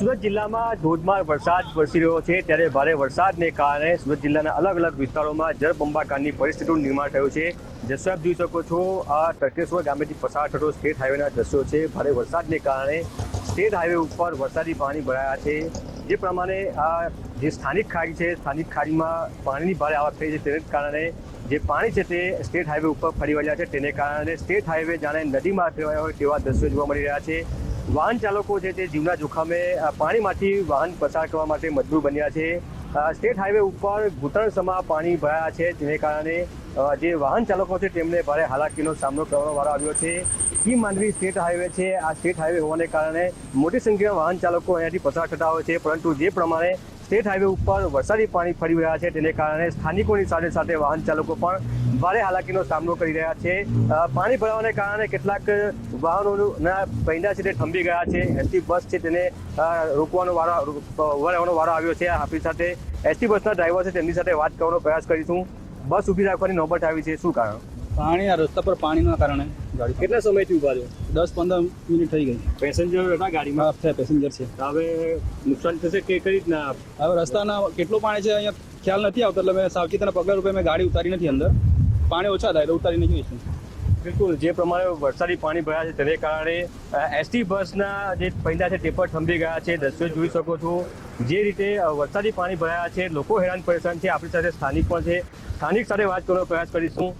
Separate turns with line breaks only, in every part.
સુરત જિલ્લામાં ધોધમાર વરસાદ વરસી રહ્યો છે, ત્યારે ભારે વરસાદને કારણે સુરત જિલ્લાના અલગ અલગ વિસ્તારોમાં જળબંબાકારની પરિસ્થિતિનું નિર્માણ થયું છે. જશો આપ જોઈ શકો છો, આ ટર્કેશ્વર ગામેથી પસાર થતો સ્ટેટ હાઈવેના દ્રશ્યો છે. ભારે વરસાદને કારણે સ્ટેટ હાઈવે ઉપર વરસાદી પાણી ભરાયા છે. જે પ્રમાણે આ જે સ્થાનિક ખાડી છે, સ્થાનિક ખાડીમાં પાણીની ભારે આવક થઈ છે, તેને કારણે જે પાણી છે તે સ્ટેટ હાઈવે ઉપર ફરી વળ્યા છે. તેને કારણે સ્ટેટ હાઈવે જાણે નદીમાં ફેરવાયા હોય તેવા દ્રશ્યો જોવા મળી રહ્યા છે. વાહન ચાલકો છે તે જીવના જોખમે પાણીમાંથી વાહન પસાર કરવા માટે મજબૂર બન્યા છે. સ્ટેટ હાઈવે ઉપર ઘૂંટણસમા પાણી ભરાયા છે. જેને કારણે જે વાહન ચાલકો છે તેમને ભારે હાલાકીનો સામનો કરવાનો વારો આવ્યો છે. કી માંડવી સ્ટેટ હાઈવે છે. આ સ્ટેટ હાઈવે હોવાને કારણે મોટી સંખ્યામાં વાહન ચાલકો અહીંયાથી પસાર થતા હોય છે. પરંતુ જે પ્રમાણે સ્ટેટ હાઈવે ઉપર વરસાદી પાણી ફરી રહ્યા છે. તેને કારણે સ્થાનિકોની સાથે સાથે વાહન ચાલકો પણ ભારે હાલાકીનો સામનો કરી રહ્યા છે. પાણી ભરાવાને કારણે કેટલાક વાહનોના પૈડા છે તે થંભી ગયા છે. એસટી બસ છે તેને રોકવાનો વારો ઊભા વારો આવ્યો છે. આપણી સાથે એસટી બસના ડ્રાઈવર છે તેમની સાથે વાત કરવાનો પ્રયાસ કરીશું. બસ ઊભી રાખવાની નોબત આવી છે. શું કારણ?
પાણી આ રસ્તા પર પાણીના કારણે ગાડી
કેટલા સમયથી ઊભા છો?
દસ પંદર મિનિટ થઈ ગઈ.
પેસેન્જર હતા ગાડીમાં?
છે પેસેન્જર છે.
હવે નુકસાન થશે કે કઈ રીતના?
હવે રસ્તાના કેટલું પાણી છે અહીંયા ખ્યાલ નથી આવતો એટલે મેં સાવચેતીના પગલા રૂપે મેં ગાડી ઉતારી નથી અંદર. પાણી ઓછા થાય એટલે ઉતારીને છું
બિલકુલ જે પ્રમાણે વરસાદી પાણી ભર્યા છે તેને કારણે એસટી બસના જે પૈડા છે તે પણ થંભી ગયા છે દ્રશ્યો જોઈ શકો છો. જે રીતે વરસાદી પાણી ભરાયા છે લોકો હેરાન પરેશાન છે આપણી સાથે સ્થાનિક પણ છે. સ્થાનિક સાથે વાત કરવાનો પ્રયાસ કરીશું.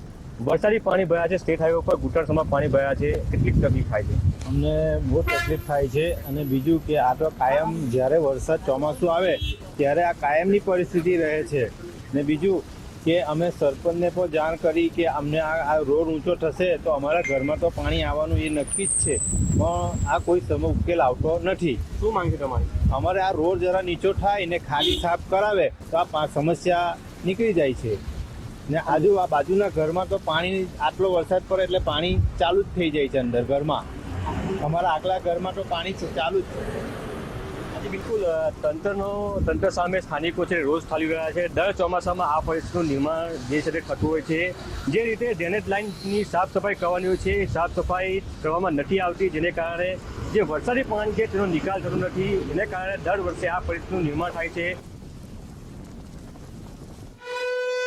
વરસાદી પાણી ભર્યા છે. સ્ટેટ હાઈવે પર ઘૂંટણસમાં પાણી ભર્યા છે. કેટલીક તકલીફ થાય છે.
અમને બહુ તકલીફ થાય છે અને બીજું કે આ તો કાયમ જ્યારે વરસાદ ચોમાસું આવે ત્યારે આ કાયમની પરિસ્થિતિ રહે છે. ને બીજું કે અમે સરપંચને પણ જાણ કરી કે અમને આ આ રોડ ઊંચો થશે તો અમારા ઘરમાં તો પાણી આવવાનું એ નક્કી જ છે. પણ આ કોઈ સમય ઉકેલ આવતો નથી.
શું માંગ છે તમારી?
અમારે આ રોડ જરા નીચો થાય ને ખાલી સાફ કરાવે તો આ પા- સમસ્યા નીકળી જાય છે. ને આજુ આ બાજુના ઘરમાં તો પાણી, આટલો વરસાદ પડે એટલે પાણી ચાલુ જ થઈ જાય છે અંદર ઘરમાં. અમારા આગલા ઘરમાં તો પાણી ચાલુ જ છે.
બિલકુલ તંત્રનો, તંત્ર સામે સ્થાનિકો છે, રોજ ચાલી રહ્યા છે. દર ચોમાસામાં આ પરિસ્થિતિનું નિર્માણ જે છે તે થતું હોય છે. જે રીતે ડ્રેનેજ લાઇનની સાફ સફાઈ કરવાની હોય છે, સાફ સફાઈ કરવામાં નથી આવતી, જેને કારણે જે વરસાદી પાણી છે તેનો નિકાલ થતો નથી. એને કારણે દર વર્ષે આ પરિસ્થિતિનું નિર્માણ થાય છે.